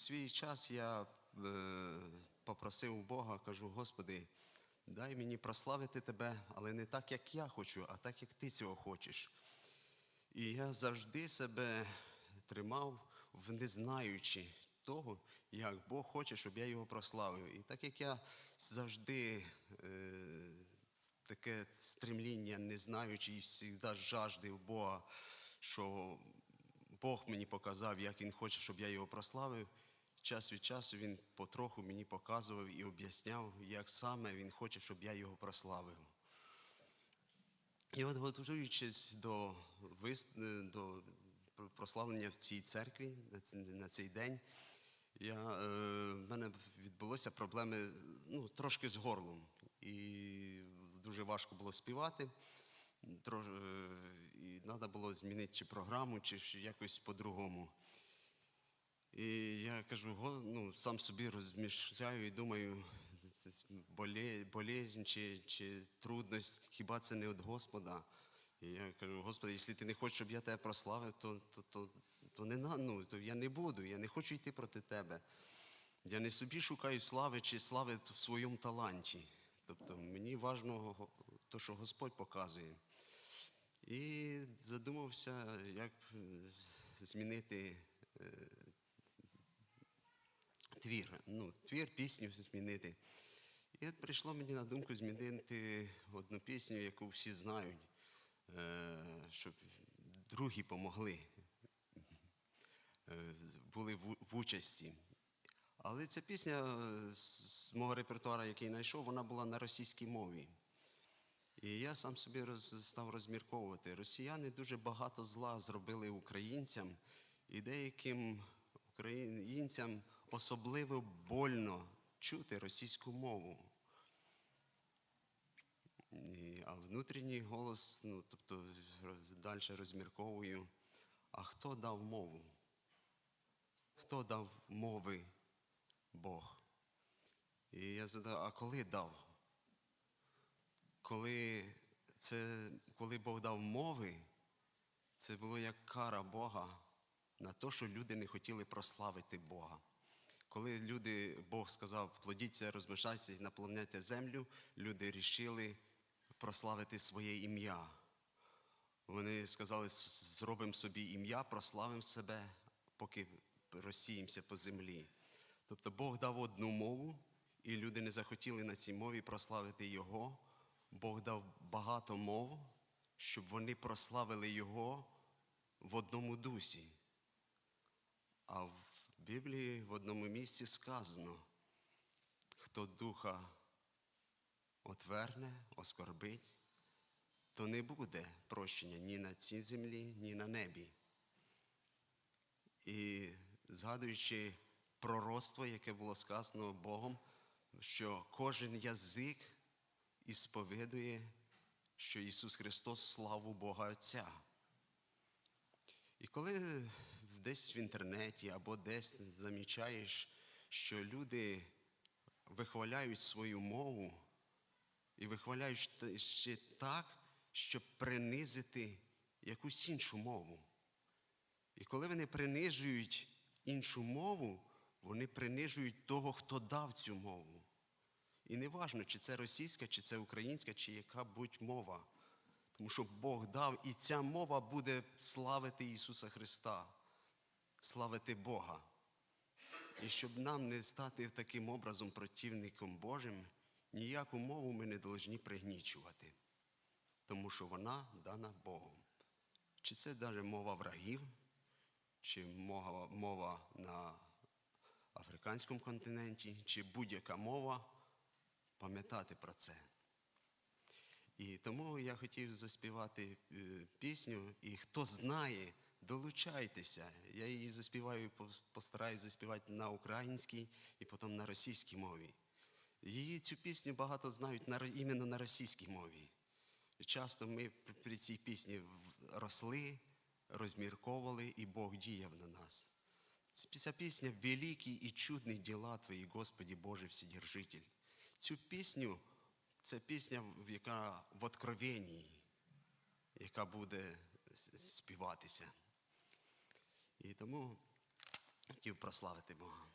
свій час я е, попросив у Бога, кажу, Господи, дай мені прославити Тебе, але не так, як я хочу, а так, як Ти цього хочеш. І я завжди себе тримав в незнаючи того, як Бог хоче, щоб я його прославив. І так як я завжди е, таке стремління, не знаючи, і завжди жаждив Бога, що Бог мені показав, як Він хоче, щоб я його прославив. Час від часу він потроху мені показував і об'ясняв, як саме він хоче, щоб я його прославив. І от готуючись до, е, до прославлення в цій церкві на цей день, я, е, в мене відбулося проблеми ну, трошки з горлом. І дуже важко було співати. Е, і треба було змінити чи програму, чи якось по-другому. І я кажу, ну, сам собі розмішляю і думаю, болезнь чи, чи трудність, хіба це не від Господа? І я кажу, Господи, якщо ти не хочеш, щоб я тебе прославив, то, то, то, то, не, ну, то я не буду, я не хочу йти проти тебе. Я не собі шукаю слави чи слави в своєму таланті. Тобто мені важливо те, що Господь показує. І задумався, як е, змінити е, твір, ну, твір, пісню змінити. І от прийшло мені на думку змінити одну пісню, яку всі знають, е, щоб другі помогли, е, були в в участі. Але ця пісня е, з мого репертуару, який знайшов, вона була на російській мові. І я сам собі роз, став розмірковувати. Росіяни дуже багато зла зробили українцям, і деяким українцям особливо больно чути російську мову. І, а внутрішній голос, ну, тобто далі розмірковую, а хто дав мову? Хто дав мови Бог? І я задав, а коли дав? коли, це, коли Бог дав мови, це було як кара Бога на те, що люди не хотіли прославити Бога. Коли люди, Бог сказав, плодіться, розмножайтеся і наповняйте землю, люди рішили прославити своє ім'я. Вони сказали, зробимо собі ім'я, прославимо себе, поки розсіємося по землі. Тобто Бог дав одну мову, і люди не захотіли на цій мові прославити Його. Бог дав багато мов, щоб вони прославили Його в одному дусі. А Біблії в одному місці сказано, хто духа отверне, оскорбить, то не буде прощення ні на цій землі, ні на небі. І згадуючи пророцтво, яке було сказано Богом, що кожен язик і сповідує, що Ісус Христос славу Бога Отця. І коли десь в інтернеті або десь замічаєш, що люди вихваляють свою мову і вихваляють ще так, щоб принизити якусь іншу мову. І коли вони принижують іншу мову, вони принижують того, хто дав цю мову. І не важно, чи це російська, чи це українська, чи яка будь мова. Тому що Бог дав, і ця мова буде славити Ісуса Христа, славити Бога. І щоб нам не стати таким образом противником Божим, ніяку мову ми не повинні пригнічувати, тому що вона дана Богом. Чи це навіть мова врагів, чи мова, мова на африканському континенті, чи будь-яка мова пам'ятати про це. І тому я хотів заспівати е, пісню, і хто знає, долучайтеся. Я її заспіваю, постараюсь заспівати на українській і потім на російській мові. Її цю пісню багато знають на, іменно на російській мові. Часто ми при- цій пісні росли, розмірковували, і Бог діяв на нас. Ця пісня великі і чудні діла Твої, Господі Боже Вседержитель. Цю пісню це пісня, яка в откровенні, яка буде співатися. І тому хотів прославити Бога.